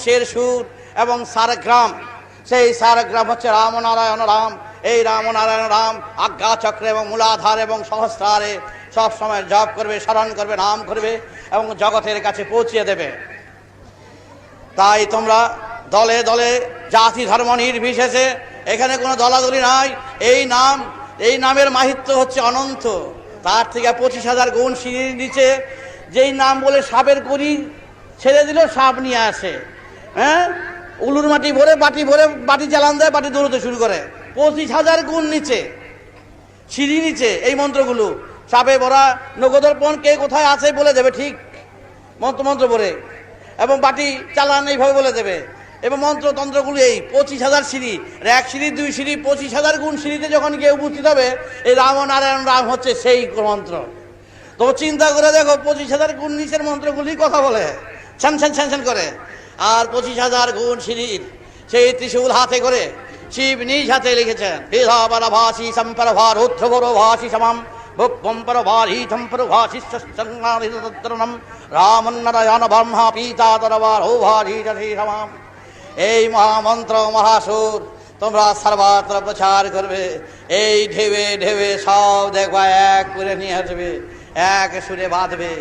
বিশ্বের সুর এবং সারগ্রাম। সেই সারগ্রাম হচ্ছে রামনারায়ণ রাম। এই রামনারায়ণ রাম আজ্ঞা চক্রে এবং মূলাধার এবং সহস্রারে সব সময় জপ করবে, স্মরণ করবে, নাম করবে এবং জগতের কাছে পৌঁছিয়ে দেবে। তাই তোমরা দলে দলে জাতি ধর্ম নির্বিশেষে এখানে কোনো দলাদলি নাই। এই নাম, এই নামের মাহিত্য হচ্ছে অনন্ত। তার থেকে পঁচিশ হাজার গুণ সিঁড়ির নিচে যেই নাম বলে সাপের করি ছেড়ে দিলেও সাপ নিয়ে আসে। হ্যাঁ? উলুর মাটি ভরে বাটি ভরে বাটি জ্বালান দেয়, বাটি দৌড়তে শুরু করে। পঁচিশ হাজার গুণ নিচে, সিঁড়ি নিচে এই মন্ত্রগুলো। সাপে ভরা নগদর্পণ কে কোথায় আছে বলে দেবে, ঠিক? মন্ত্র মন্ত্র পড়ে এবং বাটি চালান এইভাবে বলে দেবে। এবং মন্ত্র, তন্ত্রগুলো এই পঁচিশ হাজার সিঁড়ি। এক সিঁড়ি, দুই সিঁড়ি, পঁচিশ হাজার গুণ সিঁড়িতে যখন গিয়ে উপস্থিত হবে, এই রাম নারায়ণ রাম হচ্ছে সেই মন্ত্র। তো চিন্তা করে দেখো, পঁচিশ হাজার গুণ নিচের মন্ত্রগুলি কথা বলে। ছ্যান ছ্যান ছ্যান করে। আর পঁচিশ হাজার গুণ সিঁড়ির সেই ত্রিশূল হাতে করে শিব নিজ হাতে লিখেছেন ব্রহ্মা এই মহামন্ত্র, মহাসুর, তোমরা সর্বত্র প্রচার করবে। এই ঢেবে ঢেবে সব দেখবা, এক করে নিয়ে আসবে, এক সুরে বাঁধবে।